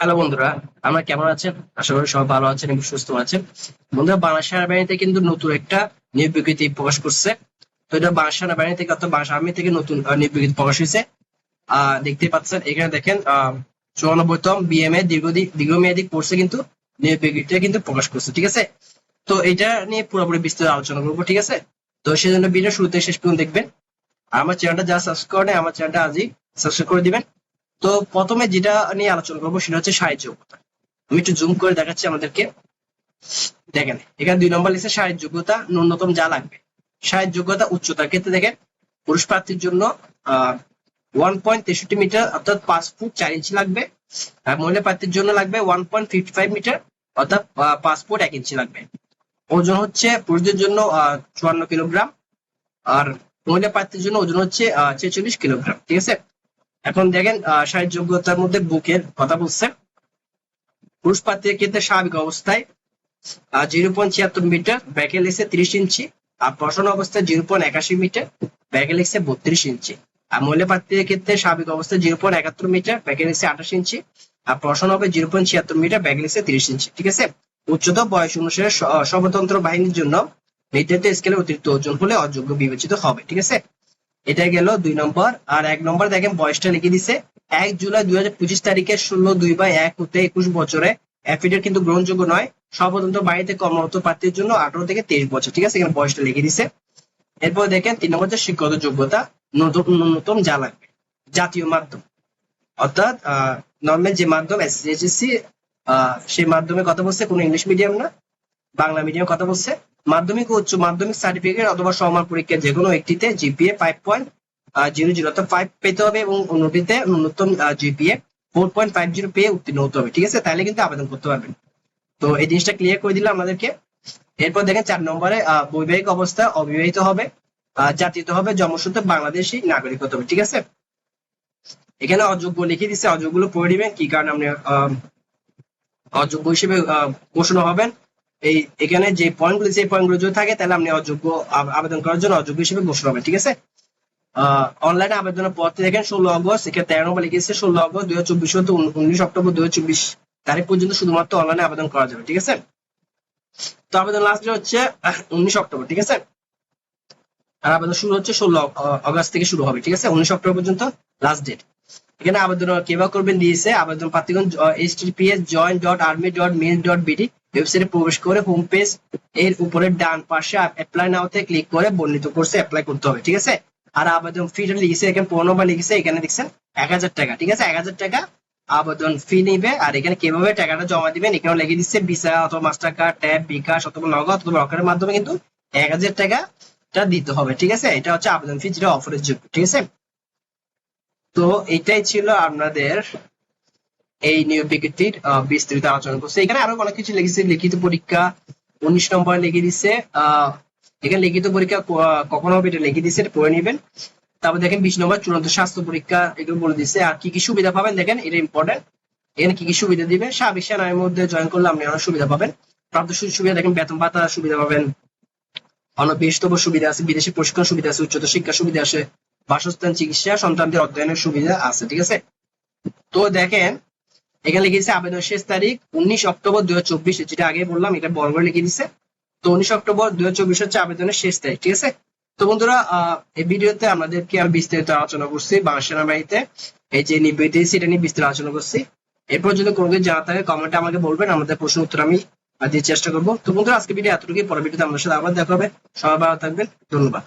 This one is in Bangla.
হ্যালো বন্ধুরা আমরা কেমন আছেন? আশা করি সবাই ভালো আছেন এবং সুস্থ আছেন। বন্ধুরা, বাংলা সেনাবাহিনীতে কিন্তু নতুন একটা নিয়োগ বিজ্ঞপ্তি প্রকাশ করছে। তো এটা বাংলা সেনাবাহিনী থেকে অর্থাৎ বাংলা আর্মি থেকে নতুন নিয়োগ প্রকাশ হয়েছে। আহ, দেখতে পাচ্ছেন, এখানে দেখেন, আহ চুরানব্বইতম বিএমএ দীর্ঘদিন দীর্ঘমেয়াদী কোর্সে কিন্তু নিয়োগ বিজ্ঞপ্তিটা কিন্তু প্রকাশ করছে, ঠিক আছে? তো এটা নিয়ে পুরোপুরি বিস্তারিত আলোচনা করব, ঠিক আছে? তো সেজন্য ভিডিও শুরুতে শেষ পর্যন্ত দেখবেন। আমার চ্যানেলটা যা সাবস্ক্রাইব করে আমার চ্যানেলটা আজই সাবস্ক্রাইব করে দিবেন। তো প্রথমে যেটা নিয়ে আলোচনা করব সেটা হচ্ছে সাহায্য যোগ্যতা আমি একটু জুম করে দেখাচ্ছি আমাদেরকে। দেখেন, এখানে দুই নম্বর লিখছে সাহায্য যোগ্যতা ন্যূনতম যা লাগবে। সাহায্য যোগ্যতা উচ্চতার ক্ষেত্রে দেখেন, পুরুষ প্রার্থীর জন্য ওয়ান পয়েন্ট তেষট্টি মিটার, অর্থাৎ পাঁচ ফুট চার ইঞ্চি লাগবে। আর মহিলা প্রার্থীর জন্য লাগবে one point fifty five metre, অর্থাৎ পাঁচ ফুট এক ইঞ্চি লাগবে। ওজন হচ্ছে পুরুষদের জন্য চুয়ান্ন কিলোগ্রাম, আর মহিলা প্রার্থীর জন্য ওজন হচ্ছে ছেচল্লিশ কিলোগ্রাম, ঠিক আছে? এখন দেখেন আহ, শারীরিক যোগ্যতার মধ্যে বুকের কথা বলছে। পুরুষ পাত্রের ক্ষেত্রে স্বাভাবিক অবস্থায় জিরো পয়েন্ট ছিয়াত্তর মিটার ব্যাকে লিখছে তিরিশ ইঞ্চি আর প্রশ্ন অবস্থায় জিরো পয়েন্ট একাশি মিটার ব্যাকে লিখছে বত্রিশ ইঞ্চি। আর মহিলা প্রার্থীর ক্ষেত্রে স্বাভাবিক অবস্থায় জিরো পয়েন্ট একাত্তর মিটার ব্যাকে লিখছে আঠাশ ইঞ্চি আর প্রশ্ন হবে জিরো পয়েন্ট ছিয়াত্তর মিটার ব্যাকে লিখছে ত্রিশ ইঞ্চি ঠিক আছে? উচ্চতর বয়স অনুসারে স্বতন্ত্র বাহিনীর জন্য নির্ধারিত স্কেলে অতিরিক্ত ওজন হলে অযোগ্য বিবেচিত হবে ঠিক আছে? এটা গেল দুই নম্বর। আর এক নম্বর দেখেন, বয়সটা লিখে দিছে। এক জুলাই দুই হাজার পঁচিশ তারিখে ষোলো দুই বা এক হতে একুশ বছরে। অ্যাফিডেট কিন্তু গ্রহণযোগ্য নয়। সর্বতন্ত্র বাড়িতে কর্মরত প্রার্থীর জন্য আঠারো থেকে তেইশ বছর। ঠিক আছে, এখানে বয়সটা লিখে দিছে। এরপর দেখেন, তিন নম্বর হচ্ছে শিক্ষাগত যোগ্যতা ন্যূনতম ন্যূনতম যা লাগবে। জাতীয় মাধ্যম। অর্থাৎ নর্মাল যে মাধ্যম এসএসসি সেই মাধ্যমে কথা বলছে। কোনো ইংলিশ মিডিয়াম না। বাংলা মিডিয়াম কথা বলছে। মাধ্যমিক ও উচ্চ মাধ্যমিক সার্টিফিকেট অথবা সমান পরীক্ষা যে কোনো একটিতে GPA five point zero zero অর্থাৎ ফাইভ পেতে হবে এবং অন্যটিতে ন্যূনতম GPA four point five zero পেয়ে উত্তীর্ণ হতে হবে ঠিক আছে? তাহলে কিন্তু আবেদন করতে পারবেন। তো এই জিনিসটা ক্লিয়ার করে দিলাম আমাদেরকে। এরপর দেখেন চার নম্বরে বৈবাহিক অবস্থা অবিবাহিত হবে আহ, জাতীয়ত হবে জন্মসূত্রে বাংলাদেশি নাগরিক হতে হবে ঠিক আছে? এখানে অযোগ্য লিখে দিচ্ছে অযোগ্যগুলো পড়ে দিবেন কি কারণে আপনি অযোগ্য হিসেবে ঘোষণা হবেন? এই, এখানে যে পয়েন্টগুলো যে পয়েন্টগুলো যদি থাকে, তাহলে আপনি অযোগ্য আবেদন করার জন্য অযোগ্য হিসেবে ঘোষণা হবে, ঠিক আছে? অনলাইনে আবেদনের পত্রে দেখেন, ষোলো আগস্ট এখানে তেরো নম্বর লিখেছে, ষোলো আগস্ট দুই হাজার চব্বিশ হতে উন- উনিশ অক্টোবর দুই হাজার চব্বিশ তারিখ পর্যন্ত শুধুমাত্র অনলাইনে আবেদন করা যাবে, ঠিক আছে? তো আবেদন লাস্ট ডেট হচ্ছে উনিশ অক্টোবর, ঠিক আছে? আর আবেদন শুরু হচ্ছে ষোলো আগস্ট থেকে শুরু হবে, ঠিক আছে? উনিশ অক্টোবর পর্যন্ত লাস্ট ডেট এখানে আবেদন কীভাবে করবেন, দিয়েছে আবেদন প্রার্থীগণ H TPS join dot army dot mil dot BD ওয়েবসাইটে প্রবেশ করে হোম পেজ এর উপরে ডান পাশে অ্যাপ্লাই নাওতে ক্লিক করে বর্ণিত কোর্সে অ্যাপ্লাই করতে হবে, ঠিক আছে? আর আবেদন ফিটা লিখেছে, এখানে পনেরো নম্বর লিখেছে, এখানে দেখছেন এক হাজার টাকা, ঠিক আছে? এক হাজার টাকা আবেদন ফি নিবে, আর এখানে কীভাবে টাকাটা জমা দিবেন এখানে লিখে দিচ্ছে ভিসা অথবা মাস্টার কার্ড ট্যাব বিকাশ অথবা নগদ অথবা রকেটের মাধ্যমে কিন্তু এক হাজার টাকাটা দিতে হবে, ঠিক আছে? এটা হচ্ছে আবেদন ফি যেটা অফারের যোগ্য, ঠিক আছে? তো এটাই ছিল আপনাদের এই নিয়োগ বিজ্ঞপ্তির বিস্তারিত আলোচনা করছে। এখানে আরও অনেক কিছু লিখেছে লিখিত পরীক্ষা উনিশ নম্বরে লিখে দিচ্ছে এখানে লিখিত পরীক্ষা কখন হবে এটা লিখে দিচ্ছে পড়ে নেবেন। তারপর দেখেন বিশ নম্বর চূড়ান্ত স্বাস্থ্য পরীক্ষা এগুলো বলে দিচ্ছে আর কি কি সুবিধা পাবেন দেখেন, এটা ইম্পর্টেন্ট এখানে কি কি সুবিধা দিবে? স্বাভাবিক সেনার মধ্যে জয়েন করলে আপনি অনেক সুবিধা পাবেন। প্রাপ্ত সুবিধা দেখেন, বেতন ভাতা সুবিধা পাবেন। অনেক বিশেষতম সুবিধা আছে, বিদেশি প্রশিক্ষণ সুবিধা আছে, উচ্চতর শিক্ষা সুবিধা আছে, বাসস্থান, চিকিৎসা, সন্তানদের অধ্যয়নের সুবিধা আছে, ঠিক আছে? তো দেখেন এখানে লিখেছে আবেদন শেষ তারিখ উনিশ অক্টোবর দুই হাজার চব্বিশ, যেটা আগে বললাম, এটা বড় করে লিখে দিচ্ছে তো উনিশ অক্টোবর দুই হাজার চব্বিশ হচ্ছে আবেদনের শেষ তারিখ, ঠিক আছে? তো বন্ধুরা এই ভিডিওতে আমাদেরকে আর বিস্তারিত আলোচনা করছি বাংলা সেনাবাহিনীতে। এই যে নিবৃত্তি সেটা নিয়ে বিস্তারিত আলোচনা করছি। এরপর যদি কোনো কিছু জানা থাকে কমেন্টে আমাকে বলবেন, আমাদের প্রশ্ন উত্তর আমি দিয়ে চেষ্টা করব। তো বন্ধুরা আজকে ভিডিও এতটুকুই পরে ভিডিওতে আমাদের সাথে আবার দেখা হবে। সবাই ভালো থাকবেন, ধন্যবাদ।